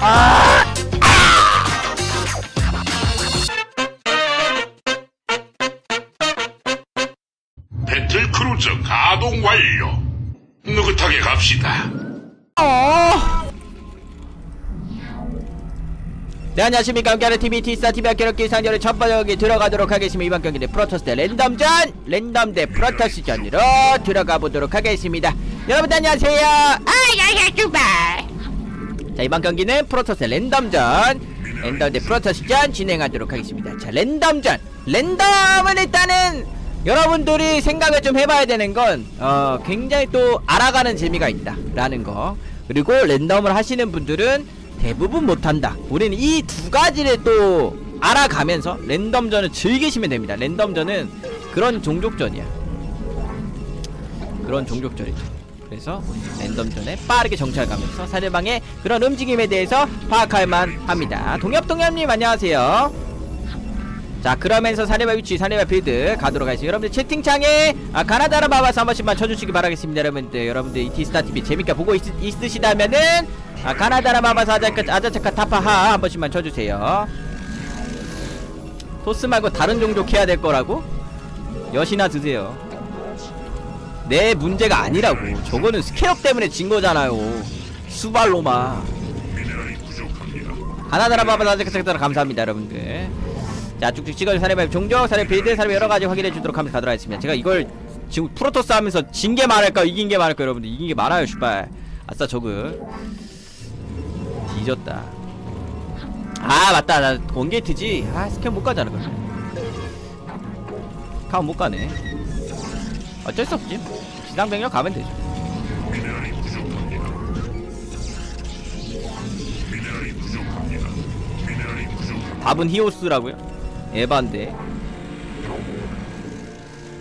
아! 배틀 크루즈 가동 완료. 느긋하게 갑시다. 어. 네 안녕하십니까 함께하는 TV 티스타 TV 학교롭기 상전의 첫 번째 경기 들어가도록 하겠습니다 이번 경기는 프로토스 대 랜덤전 랜덤 대 프로토스전으로 들어가 보도록 하겠습니다 여러분들 안녕하세요 아야야 주발 자 이번 경기는 프로토스 랜덤전. 랜덤 대 프로토스전 진행하도록 하겠습니다. 자 랜덤전. 랜덤은 일단은 여러분들이 생각을 좀 해봐야 되는 건 어, 굉장히 또 알아가는 재미가 있다 라는 거. 그리고 랜덤을 하시는 분들은 대부분 못한다. 우리는 이 두 가지를 또 알아가면서 랜덤전을 즐기시면 됩니다. 랜덤전은 그런 종족전이야. 그런 종족전이죠 그래서 우리 랜덤전에 빠르게 정찰 가면서 상대방의 그런 움직임에 대해서 파악할만 합니다. 동엽동엽님 안녕하세요. 자 그러면서 사례바 위치 사례바 빌드 가도록 하겠습니다. 여러분들 채팅창에 아, 가나다라 마바스 한 번씩만 쳐주시기 바라겠습니다 여러분들. 여러분들 이 티스타TV 재밌게 보고 있, 있으시다면은 아, 가나다라 마바스 아자카, 아자차카 타파하 한 번씩만 쳐주세요. 토스 말고 다른 종족 해야 될 거라고? 여시나 드세요 내 문제가 아니라고. 저거는 스케업 때문에 진 거잖아요. 수발로마. 가나다라 타파 감사합니다 여러분들. 자 쭉쭉 찍어준 사례발 종족 사례 빌드 사례 여러가지 확인해 주도록 하면서 가도록 하겠습니다. 제가 이걸 지금 프로토스 하면서 진 게 많을까 이긴 게 많을까 여러분들? 이긴 게 많아요 슈발. 아싸 저그. 뒤졌다. 아 맞다. 나 원게이트지. 아 스캔 못 가잖아 그럼 가면 못 가네 어쩔 수 없지. 지상병력 가면 되죠. 답은 히오스라고요? 에반데.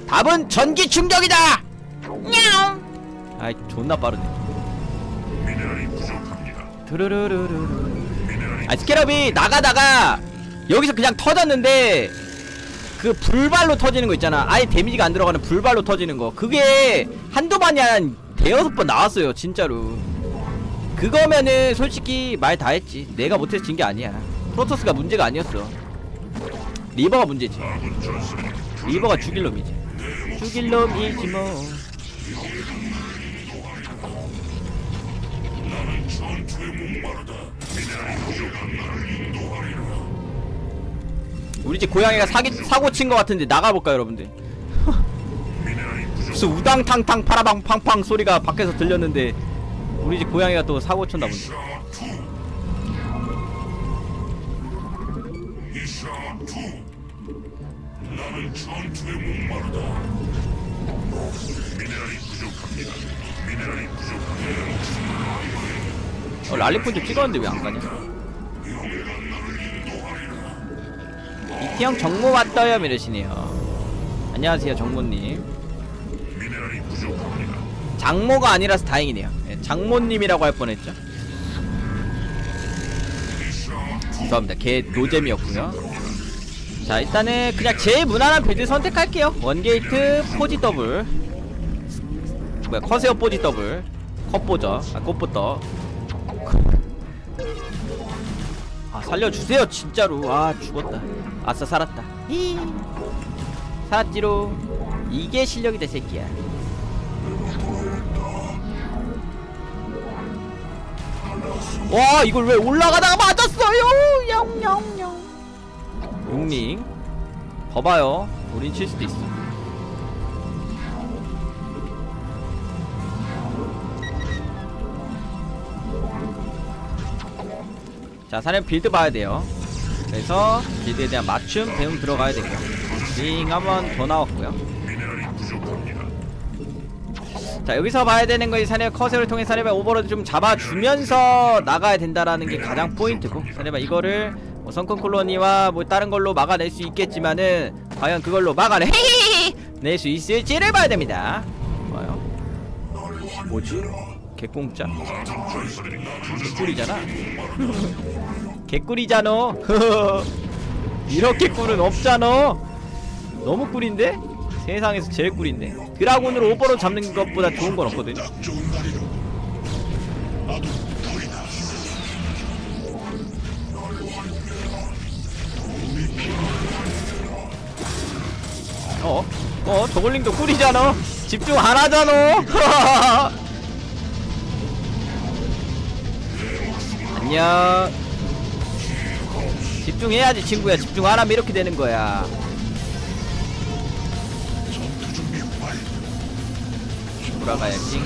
답은 전기 충격이다! 냐옹! 아이 존나 빠르네. 드르르르르르 아 스케럽이 나가다가 여기서 그냥 터졌는데 그 불발로 터지는 거 있잖아. 아예 데미지가 안 들어가는 불발로 터지는 거. 그게 한두 번이 한 대여섯 번 나왔어요 진짜로. 그거면은 솔직히 말 다 했지. 내가 못해서 진 게 아니야. 프로토스가 문제가 아니었어. 리버가 문제지. 리버가 죽일 놈이지. 죽일 놈이지 뭐 우리 집 고양이가 사기, 사고 친 것 같은데 나가볼까 여러분들? 무슨 우당탕탕 파라방 팡팡 소리가 밖에서 들렸는데 우리 집 고양이가 또 사고 쳤나 본데. 어 랄리폰 좀 찍었는데 왜 안 가냐 이태형 정모 왔어요 이러시네요. 안녕하세요 정모님. 장모가 아니라서 다행이네요. 예, 장모님이라고 할 뻔했죠? 죄송합니다. 개 노잼이었고요. 자 일단은 그냥 제일 무난한 빌드 선택할게요. 원게이트 포지 더블. 뭐야 커세어 포지 더블. 컵보죠. 아 꽃부터. 아 살려주세요 진짜로. 아 죽었다. 아싸 살았다. 히 살았지로. 이게 실력이다 새끼야. 와 이걸 왜 올라가다가 맞았어요? 영영영. 용링. 봐봐요. 우린 칠 수도 있어 자 사람 빌드 봐야 돼요. 그래서 빌드에 대한 맞춤 대응 들어가야 되고요. 링 한 번 더 나왔고요. 자 여기서 봐야 되는 거이 사내 커세를 통해 사내바 오버로드 좀 잡아주면서 나가야 된다라는 게 가장 포인트고 사내바 이거를 뭐 성큰 콜로니와 뭐 다른 걸로 막아낼 수 있겠지만은 과연 그걸로 막아낼 수 있을지를 봐야 됩니다. 좋아요. 뭐지? 개공짜? 개꿀이잖아? 개꿀이잖아 이렇게 꿀은 없잖아 너무 꿀인데? 세상에서 제일 꿀인데 드라곤으로 오버로 잡는 것보다 좋은 건 없거든 어? 어? 저글링도 꿀이잖아 집중 안 하잖아 안녕. 집중해야지 친구야. 집중 안 하면 이렇게 되는 거야. 돌아가야지.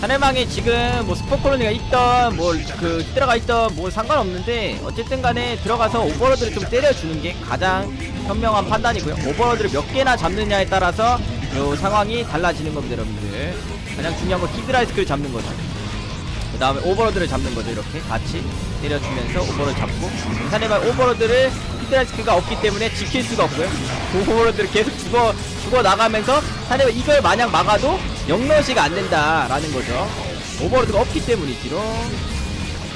하늘망에 지금 뭐 스포콜로니가 있던 뭐그 히드라가 있던 뭐 상관없는데 어쨌든 간에 들어가서 오버로드를 좀 때려주는 게 가장 현명한 판단이고요. 오버로드를 몇 개나 잡느냐에 따라서 요 상황이 달라지는 겁니다 여러분들. 가장 중요한 건 히드라이스크를 잡는 거죠. 그 다음에 오버로드를 잡는 거죠 이렇게. 같이 때려주면서 오버로드 잡고. 상대방 오버로드를 히드라이스크가 없기 때문에 지킬 수가 없고요. 오버로드를 계속 죽어 죽어 나가면서 상대방 이걸 마냥 막아도 영러시가 안 된다라는 거죠. 오버로드가 없기 때문이지로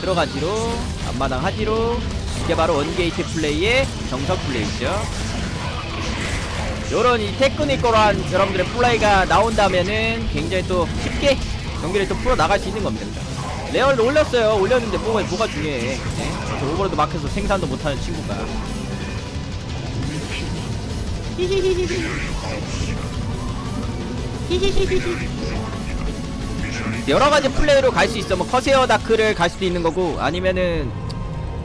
들어가지로 앞마당 하지로. 이게 바로 원게이트 플레이의 정석 플레이죠 요런 이 테크니컬한 여러분들의 플레이가 나온다면은 굉장히 또 쉽게 경기를 또 풀어 나갈 수 있는 겁니다. 레어를 올렸어요. 올렸는데 뭐가 뭐가 중요해. 네? 저 오버로드 막혀서 생산도 못하는 친구가. 여러 가지 플레이로 갈 수 있어. 뭐 커세어 다크를 갈 수도 있는 거고 아니면은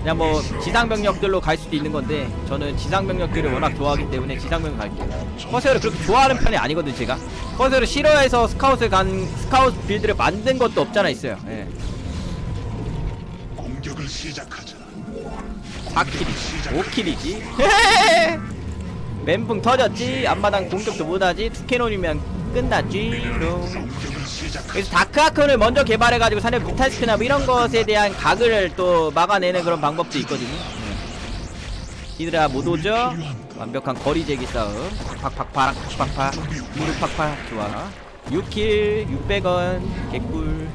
그냥 뭐 지상 병력들로 갈 수도 있는 건데 저는 지상 병력들을 워낙 좋아하기 때문에 지상 병력 갈게요. 커세어를 그렇게 좋아하는 편이 아니거든 제가. 커세어를 싫어해서 스카웃을 간 스카웃 빌드를 만든 것도 없잖아 있어요. 예. 공격을 시작하자. 4킬이지 5킬이지 멘붕 터졌지 앞마당 공격도 못하지 투캐논이면 끝났지 시작. 그래서 다크아콘을 먼저 개발해가지고 산에 무탈스크나 뭐 이런 것에 대한 각을 또 막아내는 그런 방법도 있거든요. 히드라 못 오죠? 완벽한 거리 제기 싸움. 팍팍팍 팍팍팍. 무릎 팍팍 좋아. 6킬 600원 개꿀.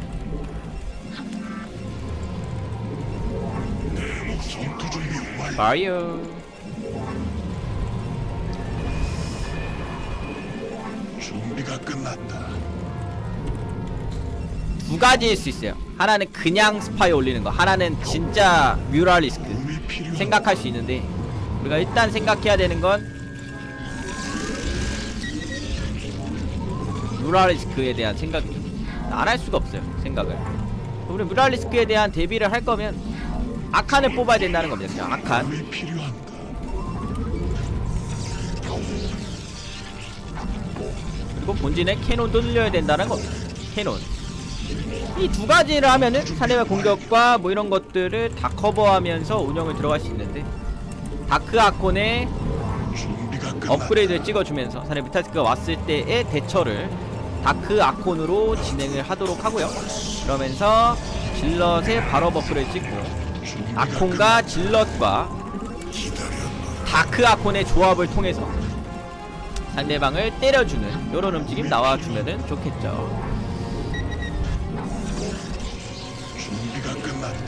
바이오 준비가 끝났다. 두 가지일 수 있어요. 하나는 그냥 스파이 올리는 거 하나는 진짜 필요한 생각할 수 있는데 우리가 일단 생각해야 되는 건 뮤랄리스크에 대한 생각 안 할 수가 없어요 생각을. 우리 뮤랄리스크에 대한 대비를 할 거면 아칸을 뽑아야 된다는 겁니다 그냥 아칸. 그리고 본진에 캐논도 늘려야 된다는 겁니다 캐논 이 두 가지를 하면은 사내와 공격과 뭐 이런 것들을 다 커버하면서 운영을 들어갈 수 있는데 다크 끝났다. 업그레이드를 찍어주면서 사내 비타스크가 왔을 때의 대처를 다크 아콘으로 진행을 하도록 하고요 그러면서 질럿의 발업 업그레이드 찍고 아콘과 질럿과 다크 아콘의 조합을 통해서 상대방을 때려주는 이런 움직임 나와주면은 좋겠죠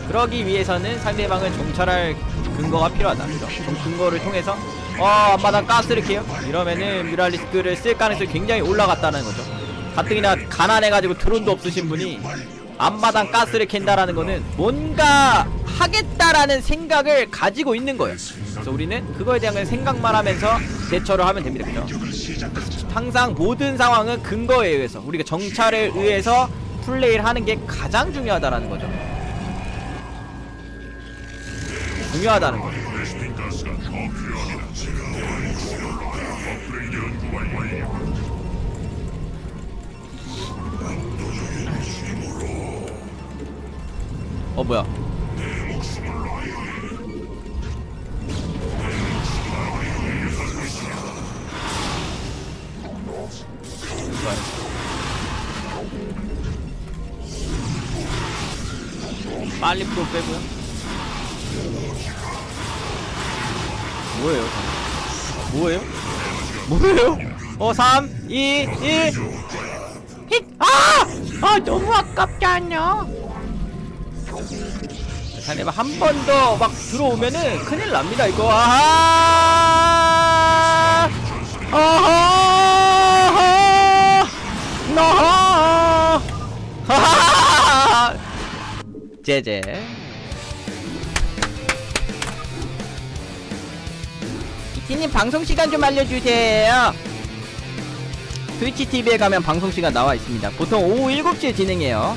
그러기 위해서는 상대방을 정찰할 근거가 필요하다 그죠? 그 근거를 통해서 어 앞마당 가스를 캐요 이러면은 뮤랄리스크를 쓸 가능성이 굉장히 올라갔다는 거죠 가뜩이나 가난해가지고 드론도 없으신 분이 앞마당 가스를 캔다라는 거는 뭔가 하겠다라는 생각을 가지고 있는 거예요 그래서 우리는 그거에 대한 생각만 하면서 대처를 하면 됩니다 그죠? 항상 모든 상황은 근거에 의해서 우리가 정찰에 의해서 플레이를 하는 게 가장 중요하다라는 거죠. 중요하다는 거죠. 어 뭐야? 빨리 프로 빼고요. 뭐예요? 뭐예요? 뭐예요? 어, 3, 2, 1. 힛! 아! 아, 너무 아깝지 않냐? 자네가 한 번 더 막 들어오면은 큰일 납니다, 이거. 아하! 아하! 너하! 하하하하! 제제 아티님 방송 시간 좀 알려주세요. 트위치 TV에 가면 방송 시간 나와 있습니다. 보통 오후 7시에 진행해요.